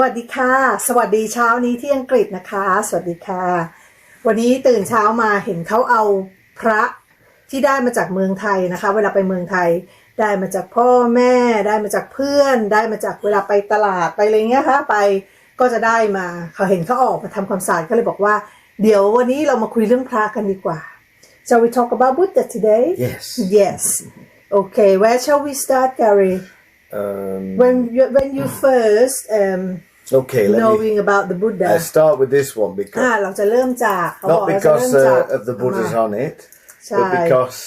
วัสดีค่ะ สวัสดีเช้านี้ที่อังกฤษนะคะ สวัสดีค่ะ วันนี้ตื่นเช้ามาเห็นเขาเอาพระที่ได้มาจากเมืองไทยนะคะ เวลาไปเมืองไทย ได้มาจากพ่อแม่ ได้มาจากเพื่อน ได้มาจากเวลาไปตลาดไปอะไรเงี้ยค่ะไปก็จะได้มาเขาเห็นเขาออกมาทำความสะอาดก็เลยบอกว่า เดี๋ยววันนี้เรามาคุยเรื่องพระกันดีกว่า Shall we talk about Buddha today? Yes. Yes. Okay. Where shall we start, Gary? Um, When you, when you first um, okay, let me. knowing about the Buddha I start with this one อ่า because เราจะเริ่มจากเขาบอก not เราจะเริ่ because มจาก uh, of the Buddhas อ่า on it, ใช่ but because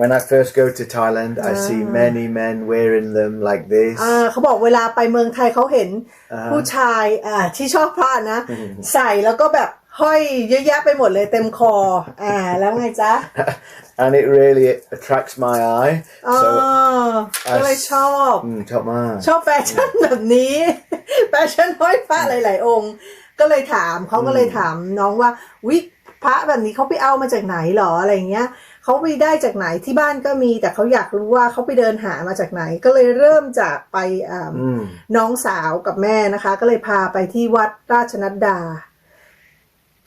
when I first go to Thailand, I see many men wearing them like this. อ่าเขาบอกเวลาไปเมืองไทยเขาเห็นผู้ชายอ่าที่ชอบพระนะ ใส่แล้วก็แบบห้อยเยอะแยะไปหมดเลยเต็มคอ อ่า แล้วไงจ๊ะ and it really attracts my eye. อ๋อ So, ก็เลยชอบ mm, top man. ชอบแฟชั่นแบบนี้ แฟชั่นห้อยพระหลาย ๆ องค์ ก็เลยถามเขาก็เลยถามน้องว่าวิพระแบบนี้เขาไปเอามาจากไหนหรออะไรเงี้ยเขาไปได้จากไหนที่บ้านก็มี แต่เขาอยากรู้ว่าเขาไปเดินหามาจากไหน ก็เลยเริ่มจากไปอ่า Mm. น้องสาวกับแม่นะคะ ก็เลยพาไปที่วัดราชนัดดา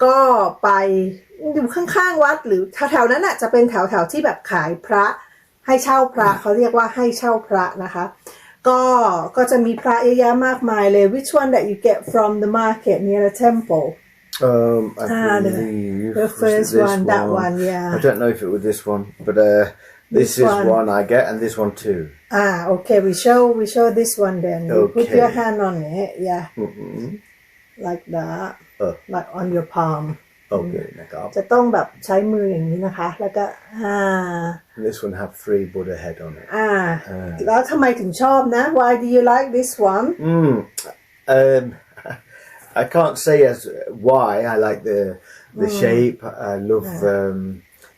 ก็ไปอยู่ข้างๆวัดหรือแถวๆนั้นอะจะเป็นแถวๆที่แบบขายพระให้เช่าพระเขาเรียกว่าให้เช่าพระนะคะ ก็ก็จะมีพระเยอะแยะมากมายเลย which one that you get from the market near the temple Um, I Ah, the- believe the was it first this one, that one, yeah. I don't know if it was this one, but uh, this, This is one. one I get, and this one too. อ่าโอเค we show we show this one then you put Okay. your hand on it yeah Mm-hmm. like that Oh. like on your palm Okay, neck up. จะต้องแบบใช้มืออย่างนี้นะคะ แล้วก็อ่า And this one have three Buddha head on it. อ่า อ่า แล้วทำไมถึงชอบนะ why do you like this one Mm. Um, I can't say as why I like the the shape. I love. Um,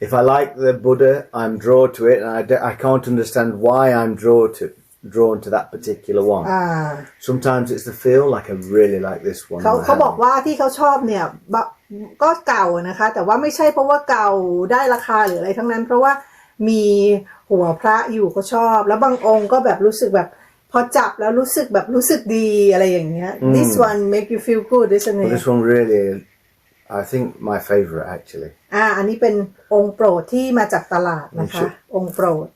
if I like the Buddha, I'm drawn to it, and I, d- I can't understand why I'm drawn to drawn to that particular one. อ่า Sometimes it's the feel. Like I really like this one. เขา in my เขาบอก hand. ว่าที่เขาชอบเนี่ยบะ ก็เก่านะคะ แต่ว่าไม่ใช่เพราะว่าเก่าได้ราคาหรืออะไรทั้งนั้น เพราะว่ามีหัวพระอยู่ก็ชอบ แล้วบางองค์ก็แบบรู้สึกแบบพอจับแล้วรู้สึกแบบรู้สึกดีอะไรอย่างเงี้ย this one make you feel good isn't But it this one really, I think my favorite actually. อ่าอันนี้เป็นองค์โปรดที่มาจากตลาดนะคะ Sure. องค์โปรด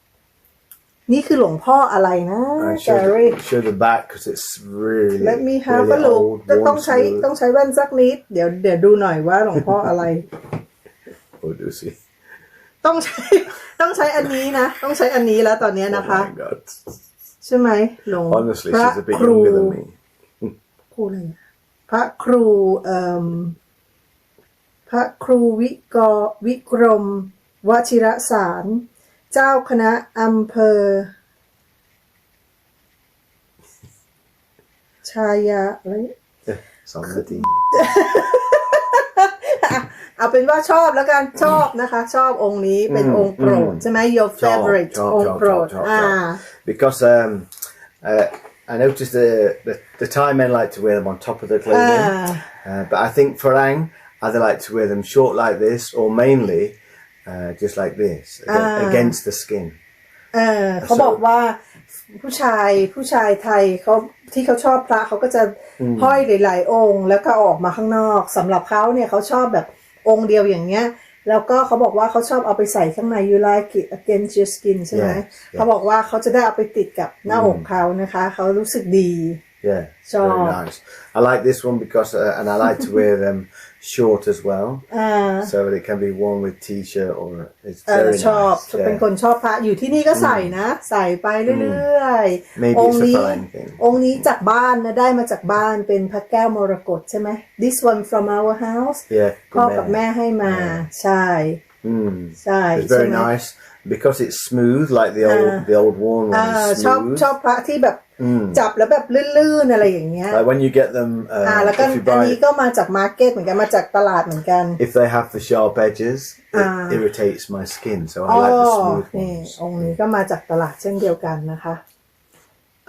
นี่คือหลวงพ่ออะไรนะ I แก show, รี่ the, show the back because it's really, Let me have really a look old, จะต้อ worn งใช้ smooth. ต้องใช้แว่นสักนิด เดี๋ยวเดี๋ยวดูหน่อยว่าหลวงพ่ออะไร Oh, do you see? ต้องใช้ต้องใช้อันนี้นะ ต้องใช้อันนี้แล้วตอนเนี้ย Oh นะคะ my God. ใช่ไหมหลวง Honestly, พระ she's a bit ครู younger than me. ครูอะไรอะพระครูเอ่มพระครูวิกรวิกรมวชิรสาร เจ้าคณะอำเภอ ชายาอะไร Somebody. เอาเป็นว่าชอบแล้วกันชอบนะคะ ชอบองค์นี้เป็นอืมองค์โปรดอืมใช่ไหม your Chop, favorite chop, องค์ chop, โปรด chop, chop, อ่า chop. Because um, uh, I noticed the, the the Thai men like to wear them on top of their clothing, Ah. uh, but I think Farang either like to wear them short like this or mainly uh, just like this aga- Ah. against the skin. เออเขาบอกว่าผู้ชายผู้ชายไทยเขาที่เขาชอบพระเขาก็จะห้อยหลาย ๆ องค์ แล้วก็ออกมาข้างนอกสำหรับเขาเนี่ยเขาชอบแบบองค์เดียวอย่างเงี้ย แล้วก็เขาบอกว่าเขาชอบเอาไปใส่ข้างใน you like it against your skin ใช่ไหม Yeah, yeah. เขาบอกว่าเขาจะได้เอาไปติดกับหน้าอกเขานะคะ เขารู้สึกดี Yeah, Chop. very nice. I like this one because, uh, and I like to wear them short as well, อ่า so that it can be worn with t-shirt or it's เออ very ชอบ nice. เป็น yeah. คนชอบพระอยู่ที่นี่ก็ใส่นะ ใส่ไปเรื่อยๆ Maybe องค์ it's a นี้ fine thing. องค์นี้จากบ้านนะได้มาจากบ้านเป็นพระแก้วมรกตใช่ไหม this one from our house Yeah, พ่อกับแม่ให้มา ใช่ Mm. ใช่ It's ใช่ very ไหม nice because it's smooth, like the old Ah. the old worn อ่า one. is ชอบ smooth. ชอบพระที่แบบจับแล้วแบบลื่นๆอะไรอย่างเงี้ย Like when you get them, อ่า uh, แล้วก็ if you อัน buy, นี้ก็มาจากมาร์เก็ตเหมือนกันมาจากตลาดเหมือนกัน if they have the sharp edges, it Ah. irritates my skin. So อ๋ I อ like the smooth นี่ ones. องค์นี้ก็มาจากตลาดเช่นเดียวกันนะคะ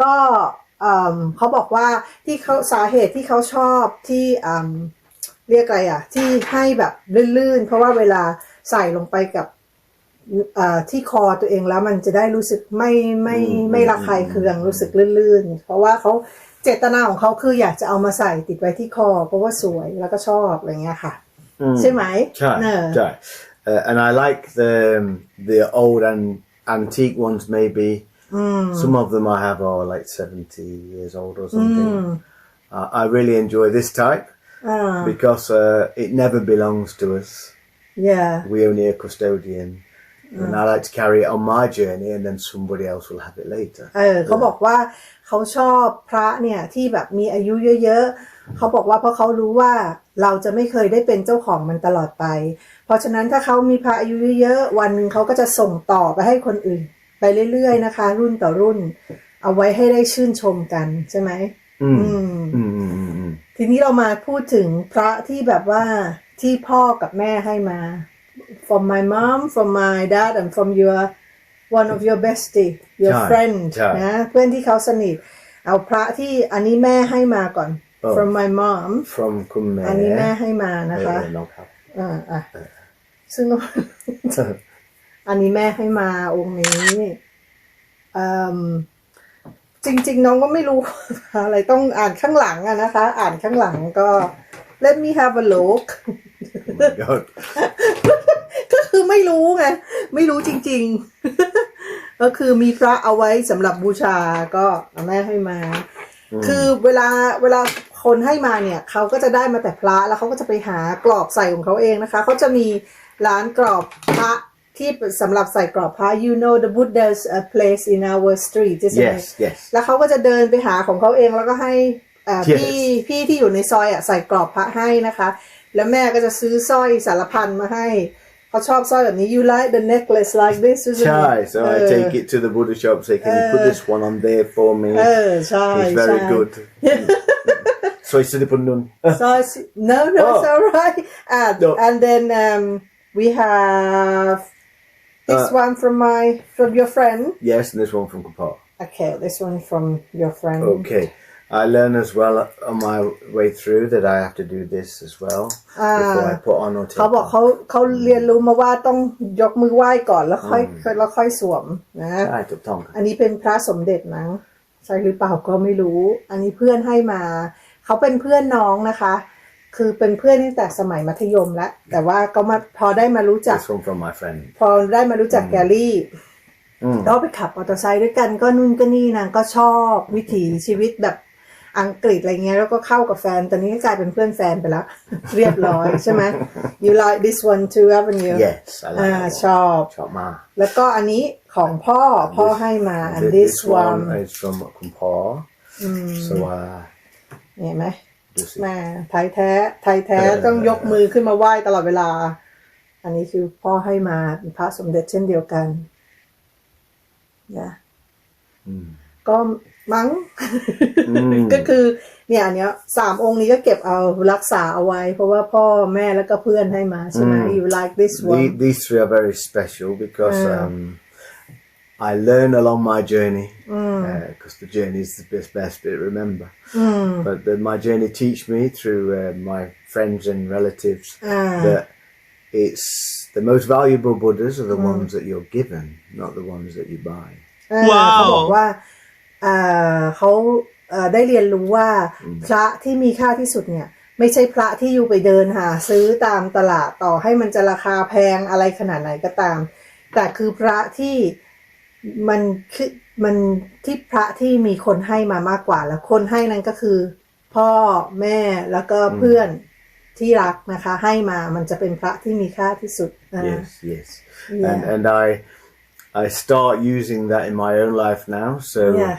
ก็เอิ่มเขาบอกว่าที่เขาสาเหตุที่เขาชอบที่อืมเรียกอะไรอะ ที่ให้แบบลื่นๆ เพราะว่าเวลาใส่ลงไปกับเอ่อ ที่คอตัวเองแล้วมันจะได้รู้สึกไม่ไม่ไม่ระคายเคืองรู้สึกลื่นๆ เพราะว่าเขาจเจตนาของเขาคืออยากจะเอามาใส่ติดไว้ที่คอ เพราะว่าสวยแล้วก็ชอบอะไรเงี้ยค่ะ Mm. ใช่ไหม Chai, เนอะ chai. Uh, and I like the the old and antique ones. Maybe some of them I have are like seventy years old or something. Uh, I really enjoy this type อ่า because uh, it never belongs to us. yeah We only a custodian, and I like to carry it on my journey, and then somebody else will have it later. เออเขาบอกว่าเขาชอบพระเนี่ยที่แบบมีอายุเยอะๆเขาบอกว่าเพราะเขารู้ว่าเราจะไม่เคยได้เป็นเจ้าของมันตลอดไป เพราะฉะนั้นถ้าเขามีพระอายุเยอะๆวันหนึ่งเขาก็จะส่งต่อไปให้คนอื่น ไปเรื่อยๆนะคะ รุ่นต่อรุ่น เอาไว้ให้ได้ชื่นชมกันใช่ไหม Mm. อืม Mm, mm, mm, mm. ทีนี้เรามาพูดถึงพระที่แบบว่าที่พ่อกับแม่ให้มา from my mom from my dad and from your one of your bestie your ใช่ friend ใช่ นะเพื่อนที่เขาสนิท เอาพระที่อันนี้แม่ให้มาก่อน เออ from my mom From Kumme. อันนี้แม่ให้มานะคะ Uh, no, cap. อ่าอะซึ่ง อันนี้แม่ให้มาองค์นี้อืมจริง ๆ น้องก็ไม่รู้ อะไรต้องอ่านข้างหลังอะนะคะ อ่านข้างหลังก็ let me have a look Oh my God. ก็คือไม่รู้ไง ไม่รู้จริง ๆ ก็คือมีพระเอาไว้สำหรับบูชาก็เอาแม่ให้มา คือเวลาเวลาคนให้มาเนี่ยเขาก็จะได้มาแต่พระแล้วเขาก็จะไปหากรอบใส่ของเขาเองนะคะ เขาจะมีร้านกรอบพระที่สำหรับใส่กรอบพระ you know the Buddha's a place in our street ใช่ไหม Yes, yes. แล้วเขาก็จะเดินไปหาของเขาเองแล้วก็ให้ เอ่อ Yes. พี่พี่ที่อยู่ในซอยอะใส่กรอบพระให้นะคะ แล้วแม่ก็จะซื้อสร้อยสารพันมาให้เขาชอบสร้อยแบบนี้ you like the necklace like this isn't it? Chai. So I เออ take it to the Buddha shop. Say, can you put this one on there for me? เออใช่ It's very ใช่ good. so I said, "Pundun." So I see- no, no, it's Oh. all right. And, No. and then um, we have this Uh. one from my from your friend. Yes, and this one from Kapar. Okay, this one from your friend. Okay. I learn as well on my way through that I have to do this as well before I put on or take เขาบอก on. เขาเขาเรียนรู้มาว่าต้องยกมือไหว้ก่อนแล้วค่อยแล้วค่อยสวมนะ Chai, tup tong. อันนี้เป็นพระสมเด็จมั้งใช่หรือเปล่าก็ไม่รู้ อันนี้เพื่อนให้มา เขาเป็นเพื่อนน้องนะคะ คือเป็นเพื่อนตั้งแต่สมัยมัธยมแล้วแต่ว่าก็มาพอได้มารู้จัก This one from my friend. พอได้มารู้จักแกลลี่อืมก็ไปขับมอเตอร์ไซค์ด้วยกันก็นู่นก็นี่นางก็ชอบวิถีชีวิตแบบ อังกฤษอะไรเงี้ยแล้วก็เข้ากับแฟนตอนนี้ก็กลายเป็นเพื่อนแฟนไปแล้ว เรียบร้อยใช่ไหม you like this one too haven't you Yes, I like อ่า that ช one. อบ Chop ma. แล้วก็อันนี้ของพ่อพ่อให้มา and Th- this one is from Kumpar. So uh, เห็นไหม this is แม่ไทยแท้ไทยแท้เออ ต้องยกมือขึ้นมาไหว้ตลอดเวลา อันนี้คือพ่อให้มาเป็นพระสมเด็จเช่นเดียวกันนะก็ มั้งก็คือเนี่ยอันเนี้ยสามองค์นี้ก็เก็บเอารักษาเอาไว้ เพราะว่าพ่อแม่แล้วก็เพื่อนให้มาใช่ไหม you like this The, one these three are very special because Yeah. um, I learn along my journey because the journey is the best, best bit to remember. But the, my journey teach me through uh, my friends and relatives Ah. that it's the most valuable Buddhas are the ones that you're given, not the ones that you buy. เออว้าว เขาบอกว่า เอ่อเขาเอ่อได้เรียนรู้ว่าพระที่มีค่าที่สุดเนี่ย ไม่ใช่พระที่อยู่ไปเดินหาซื้อตามตลาดต่อให้มันจะราคาแพงอะไรขนาดไหนก็ตาม แต่คือพระที่มันคือมันที่พระที่มีคนให้มามากกว่าแล้วคนให้นั้นก็คือ พ่อแม่แล้วก็เพื่อนที่รักนะคะให้มามันจะเป็นพระที่มีค่าที่สุดอ่า Yes, yes. Yeah. And and I I start using that in my own life now. So Yeah.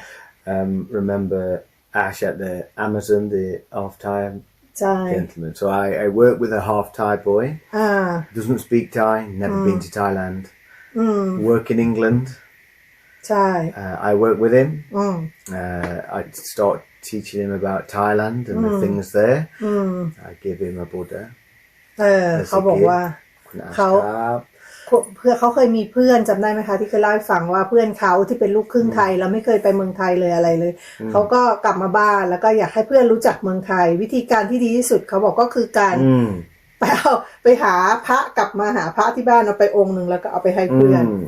um, remember Ash at the Amazon, the half time ใช่ gentleman. So I, I work with a half Thai boy. อ่า Doesn't speak Thai. Never been to Thailand. Work in England. ใช่ Uh, I work with him. อืม Uh, I start teaching him about Thailand and the things there. I give him a Buddha. เออเขาบอกว่า Kun Ash Khao- Kap. เพื่อเขาเคยมีเพื่อนจำได้ไหมคะ ที่เคยเล่าให้ฟังว่าเพื่อนเขาที่เป็นลูกครึ่งไทย แล้วไม่เคยไปเมืองไทยเลยอะไรเลยเขาก็กลับมาบ้านแล้วก็อยากให้เพื่อนรู้จักเมืองไทย วิธีการที่ดีที่สุดเขาบอกก็คือการ Mm. ไปเอาไปหาพระกลับมาหาพระที่บ้านเอาไปองค์หนึ่งแล้วก็เอาไปให้เพื่อน Mm.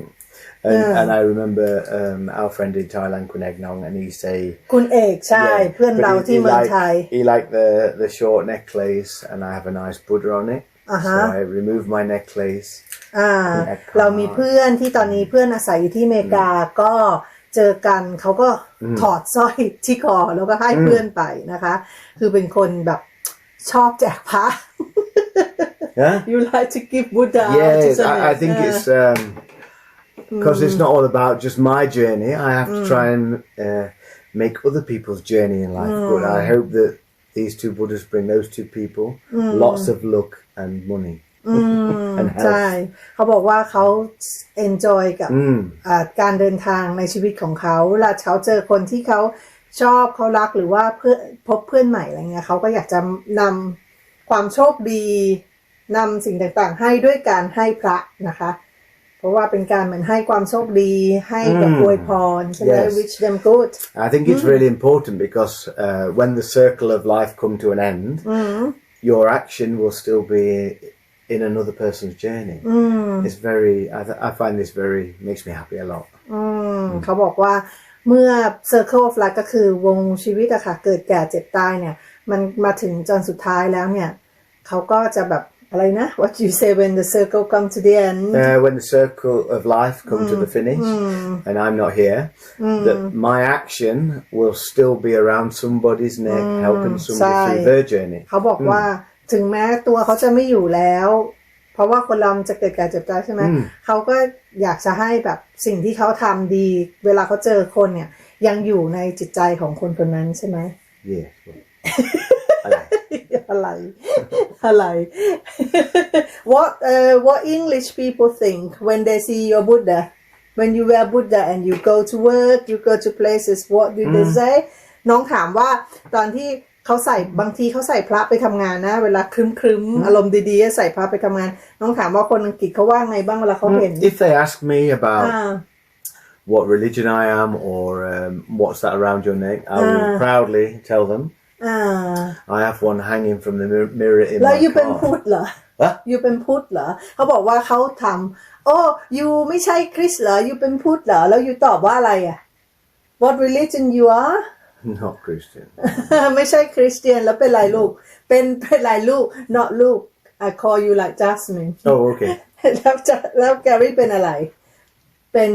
And, Yeah. and I remember um, our friend in Thailand, Kuneg Nong, and he say คุณเอกใช่ Yeah, เพื่อน but เรา he- ที่ he เมือง liked- ไทย He liked the the short necklace, and I have a nice Buddha on it. Uh-huh. So I removed my necklace. อ่าคุณแอดครับเรามีเพื่อนที่ตอนนี้เพื่อนอาศัยอยู่ที่อเมริกาก็เจอกันเขาก็ถอดสร้อยที่คอแล้วก็ให้เพื่อนไปนะคะ คือเป็นคนแบบชอบแจกพระ Yeah. you like to give Buddha out, Yes, isn't I, I it? think Yeah. it's because it's not all about just my journey. I have to try and uh, make other people's journey in life good. I hope that these two Buddhas bring those two people lots of luck and money and ใช่ health. เขาบอกว่าเขา enjoy กับ Mm. อ่าการเดินทางในชีวิตของเขาเวลาเขาเจอคนที่เขาชอบเขารักหรือว่าเพื่อนพบเพื่อนใหม่อะไรเงี้ยเขาก็อยากจะนำความโชคดีนำสิ่งต่างๆ ให้ด้วยการให้พระนะคะ เพราะว่าเป็นการเหมือนให้ความโชคดีให้แบบอืมอวยพรใช่ไหม Yes. wish them good I think it's really important because uh, when the circle of life come to an end, your action will still be in another person's journey. It's very. I, th- I find this very makes me happy a lot. อืมเขาบอกว่าเมื่อ circle of life ก็คือวงชีวิตอะค่ะ เกิดแก่เจ็บตายเนี่ย มันมาถึงจนสุดท้ายแล้วเนี่ย เขาก็จะแบบอะไรนะ what you say when the circle come to the end Uh, when the circle of life come to the finish, and I'm not here, that my action will still be around somebody's neck, helping somebody Sai. through their journey. เขาบอกว่า ถึงแม้ตัวเขาจะไม่อยู่แล้ว เพราะว่าคนเรามันจะเกิดแก่เจ็บตายใช่ไหมเขาก็อยากจะให้แบบสิ่งที่เขาทำดี เวลาเขาเจอคนเนี่ย ยังอยู่ในจิตใจของคนคนนั้นใช่ไหม Yeah. I like it. อะไร อะไร what uh, what English people think when they see your Buddha when you wear Buddha and you go to work you go to places what do they say น้องถามว่าตอนที่ เขาใส่บางทีเขาใส่พระไปทำงานนะ เวลาครึ้มครึมๆอารมณ์ดีๆใส่พระไปทำงาน น้องถามว่าคนอังกฤษเขาว่าไงบ้างเวลาเขาเห็น If they ask me about อ่า what religion I am or um, what's that around your neck, I will Ah. proudly tell them อ่า I have one hanging from the mir- mirror in แล้ว my ยูเป็น car. พุทธเหรอฮะยูเป็นพุทธเหรอเขาบอกว่าเขาทำโอ้ยูไม่ใช่คริสต์เหรอยูเป็นพุทธเหรอแล้วยูตอบว่าอะไรอะ What religion you are Not Christian. ไม่ใช่คริสเตียนแล้วเป็นไรลูก เป็นเป็นไรลูก not ลูก I call you like Jasmine Oh, okay. แล้วจะแล้วแกรี่เป็นอะไร เป็น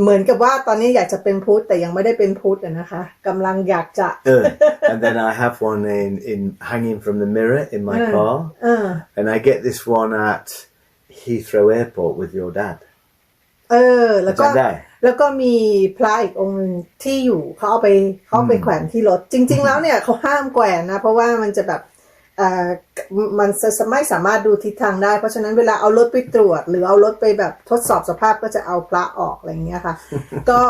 เหมือนกับว่าตอนนี้อยากจะเป็นพุทธแต่ยังไม่ได้เป็นพุทธอะนะคะกำลังอยากจะ Uh, and then I have one in, in hanging from the mirror in my Mm. car, เออ and I get this one at Heathrow Airport with your dad. เออ แล้วก็จำได้ แล้วก็มีพระอีกองค์หนึ่งที่อยู่เขาเอาไปเขาเอาไปแขวนที่รถ จริง ๆ แล้วเนี่ยเขาห้ามแขวนนะ เพราะว่ามันจะแบบเอ่อมันจะไม่สามารถดูทิศทางได้ เพราะฉะนั้นเวลาเอารถไปตรวจ หรือเอารถไปแบบทดสอบสภาพก็จะเอาพระออกอะไรอย่างเงี้ยค่ะ ก็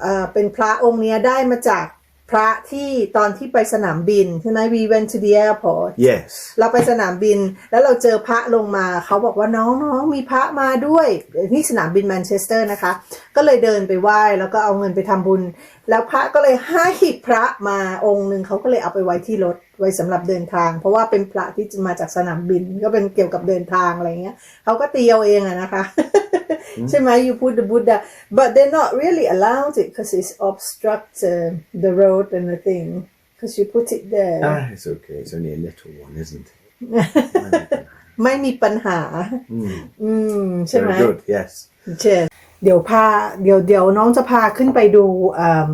เอ่อเป็นพระองค์เนี้ยได้มาจาก พระที่ตอนที่ไปสนามบินใช่ไหม we went to the airport Yes. เราไปสนามบินแล้วเราเจอพระลงมาเขาบอกว่าน้องน้องมีพระมาด้วยที่สนามบินแมนเชสเตอร์นะคะ ก็เลยเดินไปไหว้แล้วก็เอาเงินไปทำบุญ แล้วพระก็เลยให้พระมาองค์หนึ่งเขาก็เลยเอาไปไว้ที่รถ ไว้สำหรับเดินทาง เพราะว่าเป็นพระที่มาจากสนามบินก็เป็นเกี่ยวกับเดินทางอะไรเงี้ยเขาก็ตีเอาเองอะนะคะ ใช่ไหม you put the Buddha but they're not really allowed it because it's obstruct uh, the road and the thing because you put it there Ah, it's okay. It's only a little one, isn't it? ไม่มีปัญหา อืมใช่ไหม Very good. Yes. เช่นเดี๋ยวพาเดี๋ยวเดี๋ยวน้องจะพาขึ้นไปดูอ่า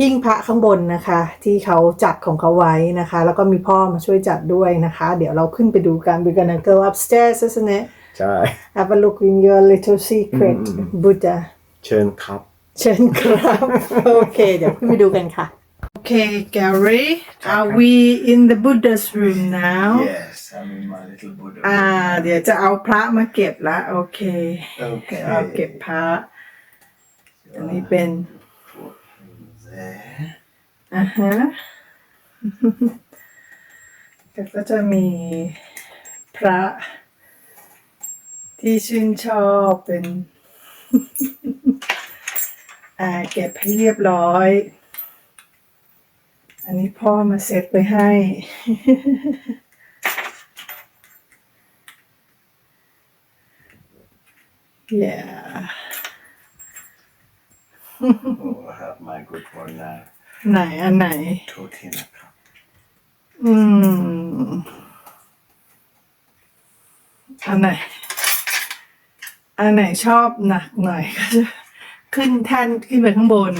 หิ้งพระข้างบนนะคะ ที่เขาจัดของเขาไว้นะคะ แล้วก็มีพ่อมาช่วยจัดด้วยนะคะ เดี๋ยวเราขึ้นไปดูกัน we're gonna go upstairs isn't it Chai. have a look in your little secret Buddha Churn cup. เชิญครับโอเคเดี๋ยวขึ้นไปดูกันค่ะโอเค Gary are we in the Buddha's room now Yes, I'm in my little Buddha. อ่า เดี๋ยวจะเอาพระมาเก็บละโอเค Okay. เอาเก็บพระอันนี้เป็น There. อ่าฮะแล้วก็จะมีพระที่ชื่นชอบเป็นอ่าเก็บให้เรียบร้อย อันนี้พ่อมาเซ็ตไปให้ yeah oh, I have my good one now. ไหนอันไหน โทษทีนะครับอืม อันไหน อันไหนชอบหนักหน่อยก็จะขึ้นแท่นขึ้นไปข้างบน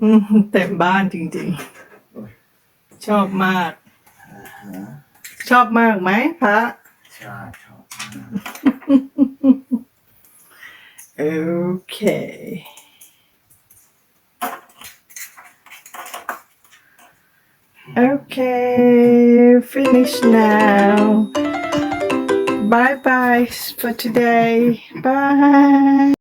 อืมเต็มบ้านจริงๆ ชอบมาก ชอบมากไหมพระใช่ชอบโอเค Okay, finish now. Bye bye for today. Bye.